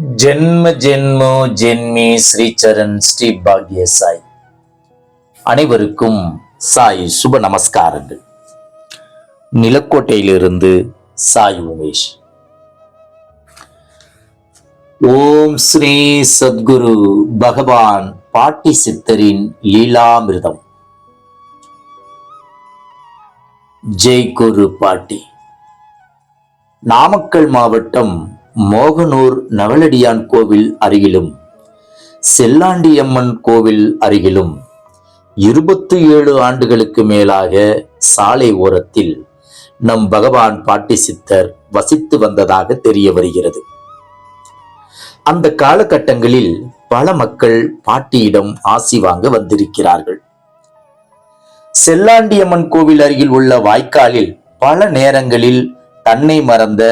ஜென்ம ஜென்மோ ஜென்மி ஸ்ரீச்சரண் ஸ்ரீ பாக்ய சாய். அனைவருக்கும் சாய் சுப நமஸ்காரங்கள். நிலக்கோட்டையிலிருந்து சாய் உமேஷ். ஓம் ஸ்ரீ சத்குரு பகவான் பாட்டி சித்தரின் லீலாமிர்தம். ஜெய்குரு பாட்டி. நாமக்கல் மாவட்டம் மோகனூர் நவலடியான் கோவில் அருகிலும் செல்லாண்டியம்மன் கோவில் அருகிலும் இருபத்தி ஏழு ஆண்டுகளுக்கு மேலாக சாலை ஓரத்தில் நம் பகவான் பாட்டி சித்தர் வசித்து வந்ததாக தெரிய வருகிறது. அந்த காலகட்டங்களில் பல மக்கள் பாட்டியிடம் ஆசி வாங்க வந்திருக்கிறார்கள். செல்லாண்டியம்மன் கோவில் அருகில் உள்ள வாய்க்காலில் பல நேரங்களில் தன்னை மறந்த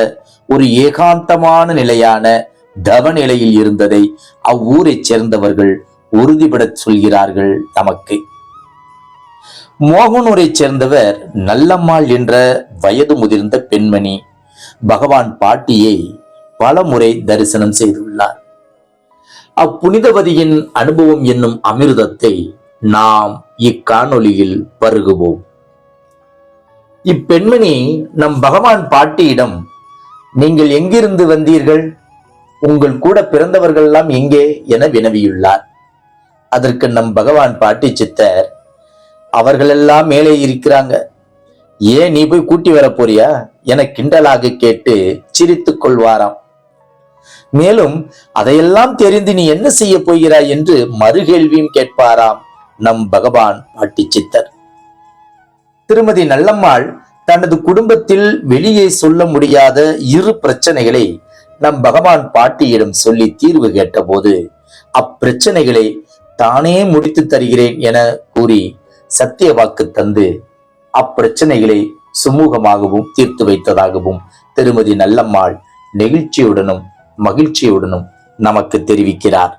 ஒரு ஏகாந்தமான நிலையான தவ நிலையில் இருந்ததை அவ்வூரைச் சேர்ந்தவர்கள் உறுதிபடச் சொல்கிறார்கள் நமக்கு. மோகனூரைச் சேர்ந்தவர் நல்லம்மாள் என்ற வயது முதிர்ந்த பெண்மணி. பகவான் பாட்டியை பல முறை தரிசனம் செய்துள்ளார். அப்புனிதவதியின் அனுபவம் என்னும் அமிர்தத்தை நாம் இக்காணொலியில் பருகுவோம். இப்பெண்மணி நம் பகவான் பாட்டியிடம் நீங்கள் எங்கிருந்து வந்தீர்கள்? உங்கள் கூட பிறந்தவர்கள் எல்லாம் எங்கே என வினவியுள்ளார். அதற்கு நம் பகவான் பாட்டி சித்தர் அவர்களெல்லாம் மேலே இருக்கிறாங்க. ஏன் நீ போய் கூட்டி வர போறியா? என கிண்டலாக கேட்டு சிரித்துக் கொள்வாராம். மேலும் அதையெல்லாம் தெரிந்து நீ என்ன செய்ய போகிறாய்? என்று மறுகேள்வியும் கேட்பாராம் நம் பகவான் பாட்டி சித்தர். திருமதி நல்லம்மாள் தனது குடும்பத்தில் வெளியே சொல்ல முடியாத இரு பிரச்சனைகளை நம் பகவான் பாட்டியிடம் சொல்லி தீர்வு கேட்டபோது அப்பிரச்சனைகளை தானே முடித்து தருகிறேன் என கூறி சத்திய வாக்கு தந்து அப்பிரச்சனைகளை சுமூகமாகவும் தீர்த்து வைத்ததாகவும் திருமதி நல்லம்மாள் நெகிழ்ச்சியுடனும் மகிழ்ச்சியுடனும் நமக்கு தெரிவிக்கிறார்.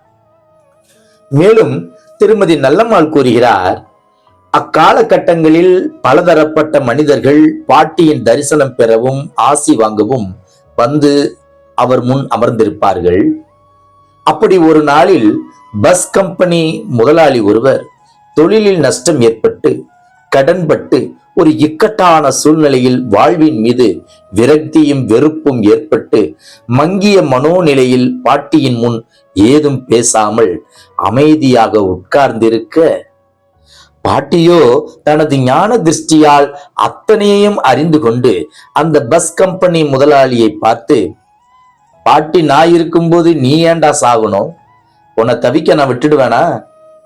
மேலும் திருமதி நல்லம்மாள் கூறுகிறார் அக்காலகட்டங்களில் பலதரப்பட்ட மனிதர்கள் பாட்டியின் தரிசனம் பெறவும் ஆசி வாங்கவும் வந்து அவர் முன் அமர்ந்திருப்பார்கள். அப்படி ஒரு நாளில் பஸ் கம்பெனி முதலாளி ஒருவர் தொழிலில் நஷ்டம் ஏற்பட்டு கடன்பட்டு ஒரு இக்கட்டான சூழ்நிலையில் வாழ்வின் மீது விரக்தியும் வெறுப்பும் ஏற்பட்டு மங்கிய மனோநிலையில் பாட்டியின் முன் ஏதும் பேசாமல் அமைதியாக உட்கார்ந்திருக்க பாட்டியோ தனது ஞான திருஷ்டியால் அத்தனையையும் அறிந்து கொண்டு அந்த பஸ் கம்பெனி முதலாளியை பார்த்து பாட்டி நான் இருக்கும்போது நீ ஏன்டா சாகணும்? உன்னை தவிக்க நான் விட்டுடுவேனா?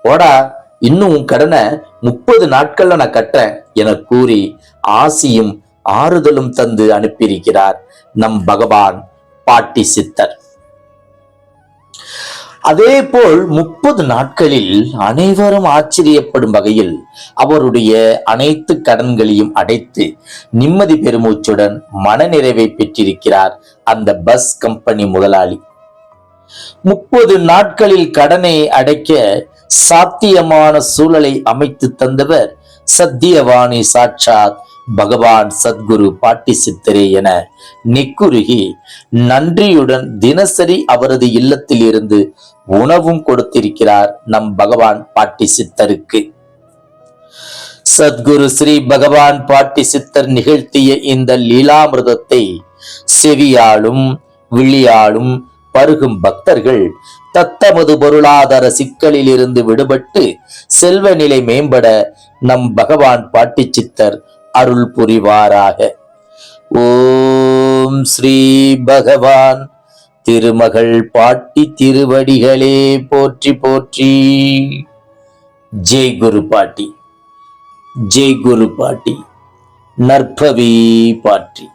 ஓடா இன்னும் உன் கடனை முப்பது நாட்கள்ல நான் கட்டுறேன் என கூறி ஆசியும் ஆறுதலும் தந்து அனுப்பியிருக்கிறார் நம் பகவான் பாட்டி சித்தர். அதே போல் முப்பது நாட்களில் அனைவரும் ஆச்சரியப்படும் வகையில் அவருடைய அனைத்து கடன்களையும் அடைத்து நிம்மதி பெருமூச்சுடன் மனநிறைவை பெற்றிருக்கிறார் அந்த பஸ் கம்பெனி முதலாளி. முப்பது நாட்களில் கடனை அடைக்க சாத்தியமான சூழலை அமைத்து தந்தவர் சத்தியவாணி சாட்சாத் பகவான் சத்குரு பாட்டி சித்தரே என நிக்குருகி நன்றியுடன் தினசரி அவரது இல்லத்தில் இருந்து உணவும் கொடுத்திருக்கிறார் நம் பகவான் பாட்டி சித்தருக்கு சத்குரு ஸ்ரீ பகவான் பாட்டி சித்தர் நிகழ்த்திய இந்த லீலாமிரதத்தை செவியாலும் விழியாலும் பருகும் பக்தர்கள் தத்தமது பொருளாதார சிக்கலில் இருந்து விடுபட்டு செல்வ நிலை மேம்பட நம் பகவான் பாட்டி சித்தர் அருள் புரிவாராக ஓம் ஸ்ரீ பகவான். திருமகள் பாட்டி திருவடிகளே போற்றி போற்றி. ஜெய் குரு பாட்டி. ஜெய் குரு பாட்டி. நற்பவி பாட்டி.